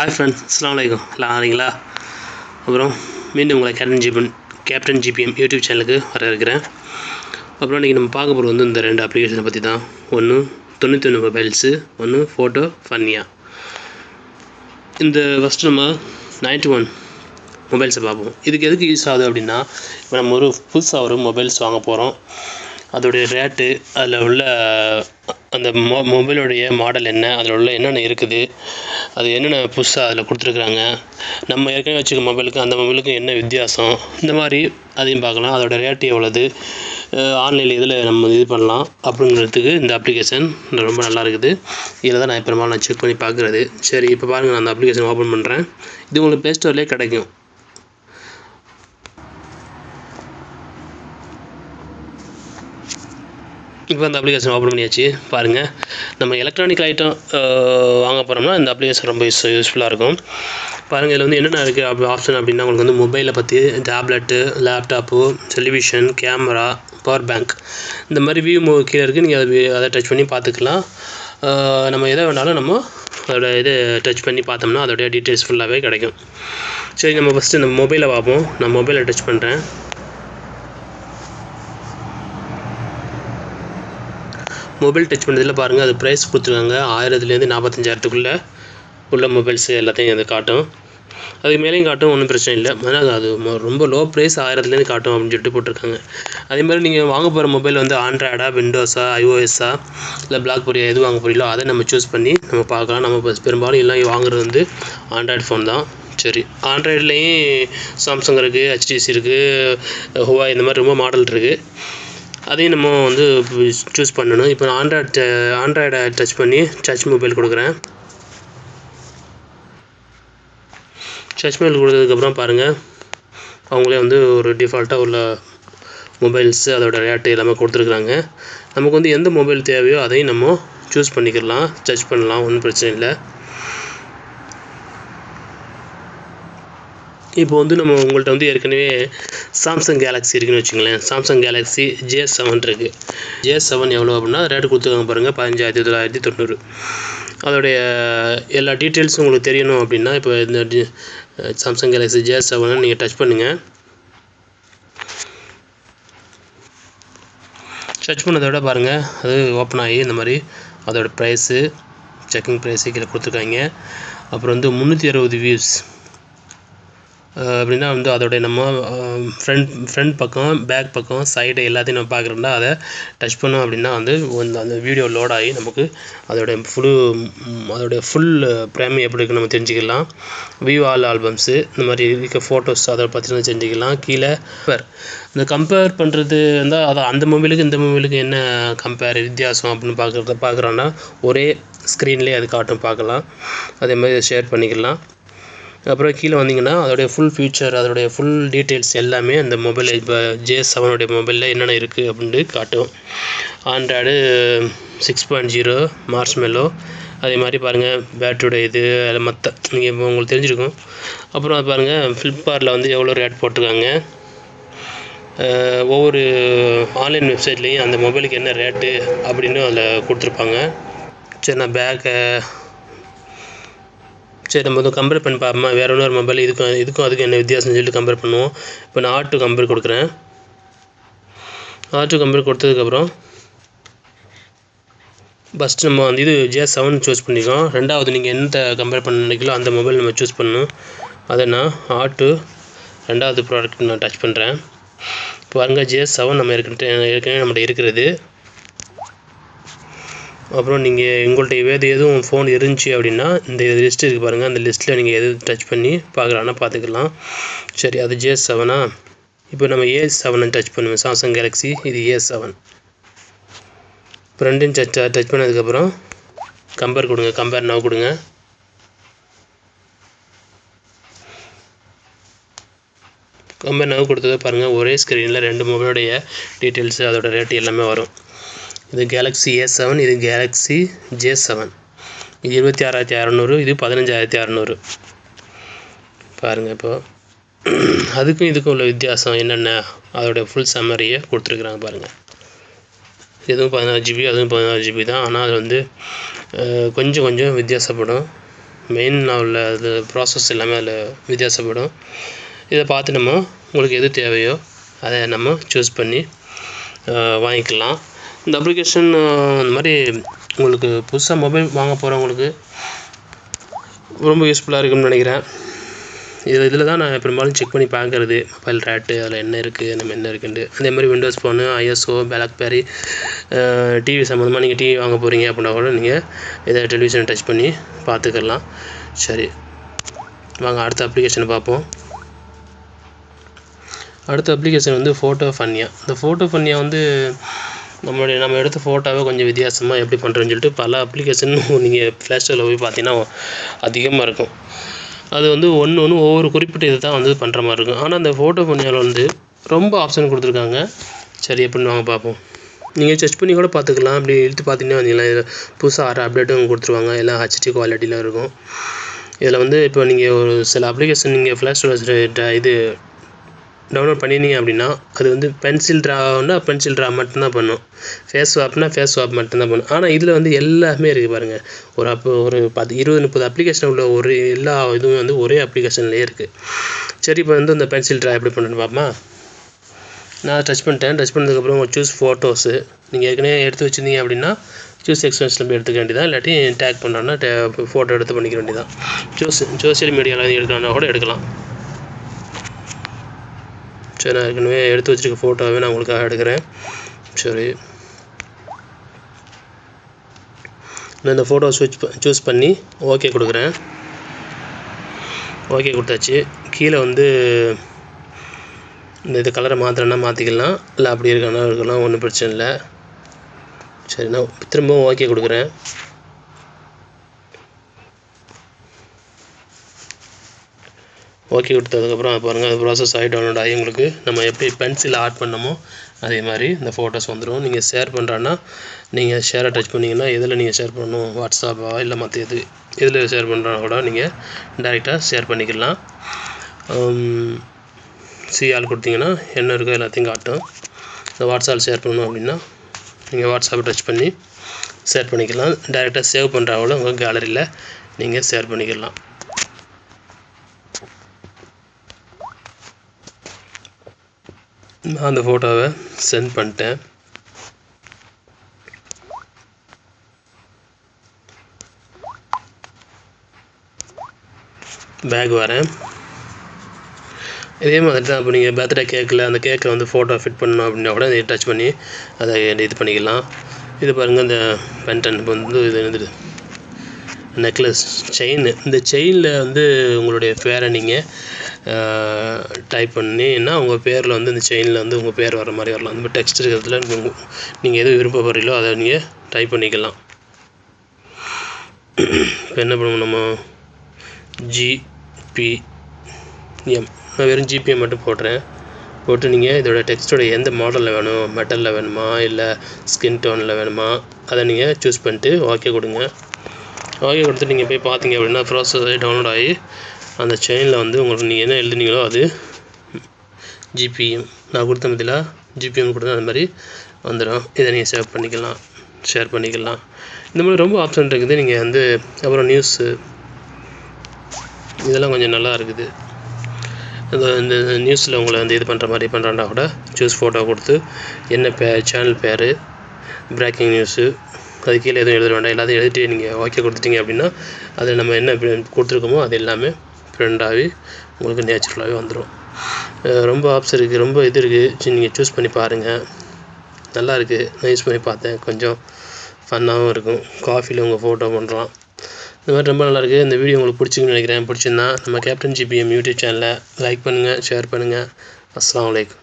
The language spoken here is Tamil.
ஹாய் ஃப்ரெண்ட்ஸ் அஸ்லாம் வலைக்கம் எல்லாம் ஆறீங்களா அப்புறம் மீண்டும் உங்களை கேப்டன் ஜிபன் கேப்டன் ஜிபிஎம் யூடியூப் சேனலுக்கு வர இருக்கிறேன் அப்புறம் இன்றைக்கி நம்ம பார்க்க போகிறது வந்து இந்த ரெண்டு அப்ளிகேஷனை பற்றி தான் ஒன்று தொண்ணூத்தொன்று மொபைல்ஸு ஒன்று ஃபோட்டோ ஃபன்னியா இந்த ஃபஸ்ட்டு நம்ம நைன்ட்டி ஒன் மொபைல்ஸை பார்ப்போம். இதுக்கு எதுக்கு யூஸ் ஆகுது அப்படின்னா இப்போ நம்ம ஒரு புதுசாக ஒரு மொபைல்ஸ் வாங்க போகிறோம் அதோடைய ரேட்டு அதில் உள்ள அந்த மொ மொபைலுடைய மாடல் என்ன அதில் உள்ள என்னென்ன இருக்குது அது என்னென்ன புதுசாக அதில் கொடுத்துருக்குறாங்க நம்ம ஏற்கனவே வச்சுருக்க மொபைலுக்கு அந்த மொபைலுக்கும் என்ன வித்தியாசம் இந்த மாதிரி அதையும் பார்க்கலாம். அதோட ரேட் எவ்வளோது ஆன்லைனில் இதில் நம்ம இது பண்ணலாம் அப்படிங்கிறதுக்கு இந்த அப்ளிகேஷன் ரொம்ப நல்லா இருக்குது. இதில் தான் நான் பெரும்பாலும் நான் செக் பண்ணி பார்க்குறது. சரி இப்போ பாருங்கள் நான் அந்த அப்ளிகேஷன் ஓப்பன் பண்ணுறேன் இது உங்களுக்கு ப்ளே ஸ்டோர்லேயே கிடைக்கும். இப்போ அந்த அப்ளிகேஷன் ஓப்பன் பண்ணியாச்சு பாருங்கள் நம்ம எலக்ட்ரானிக் ஐட்டம் வாங்க போகிறோம்னா இந்த அப்ளிகேஷன் ரொம்ப யூஸ் யூஸ்ஃபுல்லாக இருக்கும். பாருங்கள் இதில் வந்து என்னென்ன இருக்குது அப்படி ஆப்ஷன் அப்படின்னா உங்களுக்கு வந்து மொபைலை பற்றி tablet laptop television camera power bank இந்த மாதிரி வியூ மோ கீழே இருக்குது நீங்கள் அதை அதை டச் பண்ணி பார்த்துக்கலாம். நம்ம எதை வேணாலும் நம்ம அதோட இது டச் பண்ணி பார்த்தோம்னா அதோடைய டீட்டெயில்ஸ் ஃபுல்லாகவே கிடைக்கும். சரி நம்ம ஃபஸ்ட்டு நம்ம மொபைலை பார்ப்போம். நான் மொபைலை டச் பண்ணுறேன் மொபைல் டச் பண்ணதில் பாருங்கள் அது ப்ரைஸ் கொடுத்துருக்காங்க. ஆயிரத்துலேருந்து நாற்பத்தஞ்சாயிரத்துக்குள்ளே உள்ள மொபைல்ஸ் எல்லாத்தையும் அது காட்டும். அதுக்கு மேலேயும் காட்டும் ஒன்றும் பிரச்சனை இல்லை. ஆனால் அது ரொம்ப லோ ப்ரைஸ் ஆயிரத்துலேருந்து காட்டும் அப்படின்னு சொல்லிட்டு போட்டிருக்காங்க. அதே மாதிரி நீங்கள் வாங்க போகிற மொபைல் வந்து ஆண்ட்ராய்டா விண்டோஸா ஐஓஎஸ்ஸா இல்லை பிளாக் பொரியா எது வாங்க போகிறீங்களோ அதை நம்ம சூஸ் பண்ணி நம்ம பார்க்கலாம். நம்ம பெரும்பாலும் எல்லாம் வாங்குறது வந்து ஆண்ட்ராய்டு ஃபோன் தான். சரி. ஆண்ட்ராய்ட்லேயும் சாம்சங் இருக்குது ஹெச்டிசி இருக்குது ஹுவா இந்த மாதிரி ரொம்ப மாடல் இருக்குது அதையும் நம்ம வந்து சூஸ் பண்ணணும். இப்போ நான் ஆண்ட்ராய்டு ஆண்ட்ராய்டை டச் பண்ணி டச் மொபைல் கொடுக்குறேன். டச் மொபைல் கொடுத்ததுக்கப்புறம் பாருங்கள் அவங்களே வந்து ஒரு டிஃபால்ட்டாக உள்ள மொபைல்ஸ் அதோட ரேட்டு எல்லாமே கொடுத்துருக்குறாங்க. நமக்கு வந்து எந்த மொபைல் தேவையோ அதையும் நம்ம சூஸ் பண்ணிக்கலாம். டச் பண்ணலாம் ஒன்றும் பிரச்சனை இல்லை. இப்போ வந்து நம்ம உங்கள்கிட்ட வந்து ஏற்கனவே சாம்சங் கேலக்ஸி இருக்குன்னு வச்சுங்களேன் சாம்சங் கேலக்ஸி ஜே செவன் இருக்குது ஜே செவன் எவ்வளோ அப்படின்னா ரேட்டு கொடுத்துருக்காங்க பாருங்கள் பதினஞ்சாயிரத்தி தொள்ளாயிரத்தி தொண்ணூறு. அதோடைய எல்லா டீட்டெயில்ஸும் உங்களுக்கு தெரியணும் அப்படின்னா இப்போ இந்த சாம்சங் கேலக்ஸி ஜே செவனை நீங்கள் டச் பண்ணுங்கள் டச் பண்ணதோட பாருங்கள் அது ஓப்பன் ஆகி இந்த மாதிரி அதோடய ப்ரைஸு செக்கிங் ப்ரைஸு கீழே கொடுத்துருக்காங்க. அப்புறம் வந்து முந்நூற்றி அறுபது வியூஸ் அப்படின்னா வந்து அதோடைய நம்ம ஃப்ரண்ட் ஃப்ரண்ட் பக்கம் பேக் பக்கம் சைடு எல்லாத்தையும் நம்ம பார்க்குறோம்னா அதை டச் பண்ணோம் அப்படின்னா வந்து அந்த வீடியோ லோட் ஆகி நமக்கு அதோடைய ஃபுல்லு அதோடைய ஃபுல் பிரேமை எப்படி இருக்குன்னு நம்ம தெரிஞ்சுக்கலாம். வியூ ஆல் ஆல்பம்ஸு இந்த மாதிரி இருக்க ஃபோட்டோஸ் அதை பற்றி தெரிஞ்சுக்கலாம். கீழே இந்த கம்பேர் பண்ணுறது வந்து அதை அந்த மொபைலுக்கு இந்த மொபைலுக்கு என்ன கம்பேர் வித்தியாசம் அப்படின்னு பார்க்குறத பார்க்குறோன்னா ஒரே ஸ்க்ரீன்லேயே அது காட்டும் பார்க்கலாம். அதே மாதிரி ஷேர் பண்ணிக்கலாம். அப்புறம் கீழே வந்தீங்கன்னா அதோடைய ஃபுல் ஃபியூச்சர் அதோடைய ஃபுல் டீட்டெயில்ஸ் எல்லாமே அந்த மொபைல் இப்போ ஜே செவனுடைய மொபைலில் என்னென்ன இருக்குது அப்படின்ட்டு காட்டும். Android six point zero marshmallow அதே மாதிரி பாருங்கள் பேட்டரியோட இது அதில் மற்ற நீங்கள் இப்போ உங்களுக்கு தெரிஞ்சிருக்கும். அப்புறம் அது பாருங்கள் ஃப்ளிப்கார்ட்டில் வந்து எவ்வளோ ரேட் போட்டிருக்காங்க? ஒவ்வொரு ஆன்லைன் வெப்சைட்லேயும் அந்த மொபைலுக்கு என்ன ரேட்டு அப்படின்னு அதில் கொடுத்துருப்பாங்க. சரி நான் பேக்கை சரி நம்ம வந்து கம்பேர் பண்ணி பார்ப்போமா? வேறு இன்னொரு மொபைல் இதுக்கும் இதுக்கும் அதுக்கும் என்ன வித்தியாசம்னு சொல்லிட்டு கம்பேர் பண்ணுவோம். இப்போ நான் ஆட்டு கம்பேர் கொடுக்குறேன். ஆட்டு கம்பேர் கொடுத்ததுக்கப்புறம் ஃபஸ்ட்டு நம்ம வந்து இது ஜே செவன் சூஸ் பண்ணிக்கோம் ரெண்டாவது நீங்கள் எந்த கம்பேர் பண்ண நினைக்கலோ அந்த மொபைல் நம்ம சூஸ் பண்ணணும். அதை நான் ஆட்டு ரெண்டாவது ப்ராடக்ட் நான் டச் பண்ணுறேன் பாருங்கள் ஜே செவன் நம்ம ஏற்கனவே ஏற்கனவே நம்மகிட்ட இருக்கிறது. அப்புறம் நீங்கள் உங்கள்கிட்ட வேறு எதுவும் ஃபோன் இருந்துச்சு அப்படின்னா இந்த லிஸ்ட் இருக்குது பாருங்கள் அந்த லிஸ்ட்டில் நீங்கள் எது டச் பண்ணி பார்க்கலான்னா பார்த்துக்கலாம். சரி அது ஜே செவனா இப்போ நம்ம ஏ செவனை டச் பண்ணுவோம். சாம்சங் கேலக்ஸி இது ஏ செவன் இப்போ டச் டச் பண்ணதுக்கப்புறம் கம்பேர் கொடுங்க. கம்பேர் நவ் கொடுங்க. கம்பேர் நவ் கொடுத்ததை பாருங்கள் ஒரே ஸ்க்ரீனில் ரெண்டு மொபைலுடைய டீட்டெயில்ஸு அதோட ரேட்டு எல்லாமே வரும். இது கேலக்ஸி ஏ செவன் இது கேலக்ஸி ஜே செவன் இது இருபத்தி ஆறாயிரத்தி அறநூறு இது பதினஞ்சாயிரத்தி அறநூறு. பாருங்கள் இப்போது அதுக்கும் இதுக்கும் உள்ள வித்தியாசம் என்னென்ன? அதோடய ஃபுல் சம்மரியை கொடுத்துருக்குறாங்க பாருங்கள் இதுவும் பதினாறு ஜிபி அதுவும் பதினாறு ஜிபி தான். ஆனால் அது வந்து கொஞ்சம் கொஞ்சம் வித்தியாசப்படும். மெயின் உள்ள அது ப்ராசஸ் எல்லாமே அதில் வித்தியாசப்படும். இதை பார்த்து நம்ம உங்களுக்கு எது தேவையோ அதை நம்ம சூஸ் பண்ணி வாங்கிக்கலாம். இந்த அப்ளிகேஷன் இந்த மாதிரி உங்களுக்கு புதுசாக மொபைல் வாங்க போகிறவங்களுக்கு ரொம்ப யூஸ்ஃபுல்லாக இருக்கும்னு நினைக்கிறேன். இது இதில் தான் நான் பெரும்பாலும் செக் பண்ணி பார்க்குறது. மொபைல் ரேட்டு அதில் என்ன இருக்குது நம்ம என்ன இருக்குன்ட்டு. அதே மாதிரி Windows phone iOS BlackBerry TV சம்மந்தமாக நீங்கள் டிவி வாங்க போகிறீங்க அப்படின்னா கூட நீங்கள் இதை டெலிவிஷனை டச் பண்ணி பார்த்துக்கலாம். சரி. வாங்க அடுத்த அப்ளிகேஷனை பார்ப்போம். அடுத்த அப்ளிகேஷன் வந்து ஃபோட்டோ ஃபன்யா இந்த ஃபோட்டோ ஃபன்யா வந்து நம்மளுடைய நம்ம எடுத்த ஃபோட்டோவை கொஞ்சம் வித்தியாசமாக எப்படி பண்ணுறோன்னு சொல்லிட்டு பல அப்ளிகேஷன் நீங்கள் ஃப்ளாஷ் ஸ்டோரில் போய் பார்த்தீங்கன்னா அதிகமாக இருக்கும். அது வந்து ஒன்று ஒன்று ஒவ்வொரு குறிப்பிட்ட இது தான் வந்து பண்ணுற மாதிரி இருக்கும். ஆனால் அந்த ஃபோட்டோ ஃபன்னியாவில் வந்து ரொம்ப ஆப்ஷன் கொடுத்துருக்காங்க. சரி எப்படின்னு வாங்க பார்ப்போம். நீங்கள் செக் பண்ணி கூட பார்த்துக்கலாம். அப்படி இழுத்து பார்த்தீங்கன்னா வந்தீங்களா? இதில் புதுசாக ஆறு அப்டேட்டும் கொடுத்துருவாங்க. எல்லாம் ஹெச்டி குவாலிட்டியில் இருக்கும். இதில் வந்து இப்போ நீங்கள் ஒரு சில அப்ளிகேஷன் நீங்கள் ஃப்ளாஷ் ஸ்டோரேஜ் இது டவுன்லோட் பண்ணினீங்க அப்படின்னா அது வந்து பென்சில் ட்ரானா பென்சில் ட்ரா மட்டும்தான் பண்ணும். ஃபேஸ் ஸ்வாப்னா ஃபேஸ் ஸ்வாப் மட்டும்தான் பண்ணும். ஆனால் இதில் வந்து எல்லாமே இருக்குது பாருங்கள் ஒரு அப்போ ஒரு பத்து இருபது முப்பது அப்ளிகேஷன் உள்ள ஒரு எல்லா இதுவும் வந்து ஒரே அப்ளிகேஷன்லேயே இருக்குது சரி இப்போ வந்து இந்த பென்சில் ட்ரா எப்படி பண்ணுறேன்னு பார்ப்போமா? நான் டச் பண்ணிட்டேன். டச் பண்ணதுக்கப்புறம் உங்கள் சூஸ் ஃபோட்டோஸு நீங்கள் ஏற்கனவே எடுத்து வச்சுருந்தீங்க அப்படின்னா சூஸ் எக்ஸ்பென்ஸில் போய் எடுத்துக்க வேண்டியதான் இல்லாட்டி டேக் பண்ணுறோன்னா டே ஃபோட்டோ எடுத்து பண்ணிக்க வேண்டியதான் சூஸ் சோசியல் மீடியாவில் எடுக்கலாம்னா கூட எடுக்கலாம். சரி நான் ஏற்கனவே எடுத்து வச்சுருக்க ஃபோட்டோவே நான் உங்களுக்காக எடுக்கிறேன். சரி. நான் இந்த ஃபோட்டோ ஸ்விட்ச் சூஸ் பண்ணி ஓகே கொடுக்குறேன். ஓகே கொடுத்தாச்சு. கீழே வந்து இந்த இது கலரை மாற்றுறேன்னா மாற்றிக்கலாம் இல்லை அப்படி இருக்கானா இருக்கலாம் ஒன்றும் பிரச்சனை இல்லை. சரி நான் திரும்பவும் ஓகே கொடுக்குறேன். ஓகே கொடுத்ததுக்கப்புறம் பாருங்கள் அது ப்ராசஸ் ஆகி டவுன்லோட் ஆகி உங்களுக்கு நம்ம எப்படி பென்சில் ஆட் பண்ணமோ அதே மாதிரி இந்த ஃபோட்டோஸ் வந்துடும் நீங்கள் ஷேர் பண்ணுறான்னா நீங்கள் ஷேரை டச் பண்ணிங்கன்னா எதில் நீங்கள் ஷேர் பண்ணணும்? வாட்ஸ்அப்பா இல்லை மற்ற எது? எதில் ஷேர் பண்ணுறா கூட நீங்கள் டைரெக்டாக ஷேர் பண்ணிக்கலாம். சிஆல் கொடுத்தீங்கன்னா என்ன இருக்கோ எல்லாத்தையும் காட்டும். இந்த வாட்ஸ்அப்பில் ஷேர் பண்ணணும் அப்படின்னா நீங்கள் வாட்ஸ்அப்பை டச் பண்ணி ஷேர் பண்ணிக்கலாம். டேரெக்டாக சேவ் பண்ணுறாவோட உங்கள் கேலரியில் நீங்கள் ஷேர் பண்ணிக்கலாம். நான் அந்த ஃபோட்டோவை சென்ட் பண்ணிட்டேன். பேக் வரேன். இதே மாதிரி தான் இப்போ நீங்கள் பர்த்டே கேக்கில் அந்த கேக்கை வந்து ஃபோட்டோ ஃபிட் பண்ணணும் அப்படின்னா கூட இதை டச் பண்ணி அதை இது பண்ணிக்கலாம். இது பாருங்கள் இந்த பென்டன் வந்து இது என்னது நெக்லஸ் செயின் இந்த செயினில் வந்து உங்களுடைய பேரை நீங்கள் டைப் பண்ணினா உங்கள் பேரில் வந்து இந்த செயினில் வந்து உங்கள் பேர் வர மாதிரி வரலாம். இந்த டெக்ஸ்ட் இருக்கிறதுல நீங்கள் எது விருப்பப்படுறீங்களோ அதை நீங்கள் டைப் பண்ணிக்கலாம். இப்போ என்ன பண்ணுவோம் நம்ம? ஜிபிஎம் நான் வெறும் ஜிபிஎம் மட்டும் போடுறேன். போட்டு நீங்கள் இதோட டெக்ஸ்ட்டோட எந்த மாடலில் வேணும்? மெட்டலில் வேணுமா? இல்லை ஸ்கின் டோனில் வேணுமா? அதை நீங்கள் சூஸ் பண்ணிட்டு ஓகே கொடுங்க. ஆகிய கொடுத்து நீங்கள் போய் பார்த்தீங்க அப்படின்னா ப்ராசஸ் ஆகி டவுன்லோட் ஆகி அந்த செயினில் வந்து உங்களுக்கு நீங்கள் என்ன எழுதுனீங்களோ அது ஜிபிஎம் நான் கொடுத்த மதியில் ஜிபிஎம் கொடுத்தா அந்த மாதிரி வந்துடும் இதை நீங்கள் சேவ் பண்ணிக்கலாம் ஷேர் பண்ணிக்கலாம். இந்த மாதிரி ரொம்ப ஆப்ஷன் இருக்குது. நீங்கள் வந்து அப்புறம் நியூஸு இதெல்லாம் கொஞ்சம் நல்லா இருக்குது. இந்த நியூஸில் உங்களை வந்து இது பண்ணுற மாதிரி பண்ணுறாண்டா கூட சூஸ் ஃபோட்டோ கொடுத்து என்ன பே சேனல் பேர் பிரேக்கிங் நியூஸு அது கீழே எதுவும் எழுத வேண்டாம். எல்லாத்தையும் எழுதிட்டு நீங்கள் ஓகே கொடுத்துட்டீங்க அப்படின்னா அதில் நம்ம என்ன கொடுத்துருக்கோமோ அது எல்லாமே ப்ரிண்ட் ஆகி உங்களுக்கு நேச்சுரலாகவே வந்துடும் ரொம்ப ஆப்ஸ் இருக்குது ரொம்ப இது இருக்குது நீங்கள் சூஸ் பண்ணி பாருங்கள் நல்லா இருக்குது நான் யூஸ் பண்ணி பார்த்தேன். கொஞ்சம் ஃபன்னாகவும் இருக்கும். காஃபியில் உங்கள் ஃபோட்டோ பண்ணுறோம் இந்த மாதிரி ரொம்ப நல்லாயிருக்கு இந்த வீடியோ உங்களுக்கு பிடிச்சிங்கன்னு நினைக்கிறேன். பிடிச்சிருந்தா நம்ம கேப்டன் ஜிபிஎம் யூடியூப் சேனலை லைக் பண்ணுங்கள் ஷேர் பண்ணுங்கள் அஸ்லாம் வலைக்கம்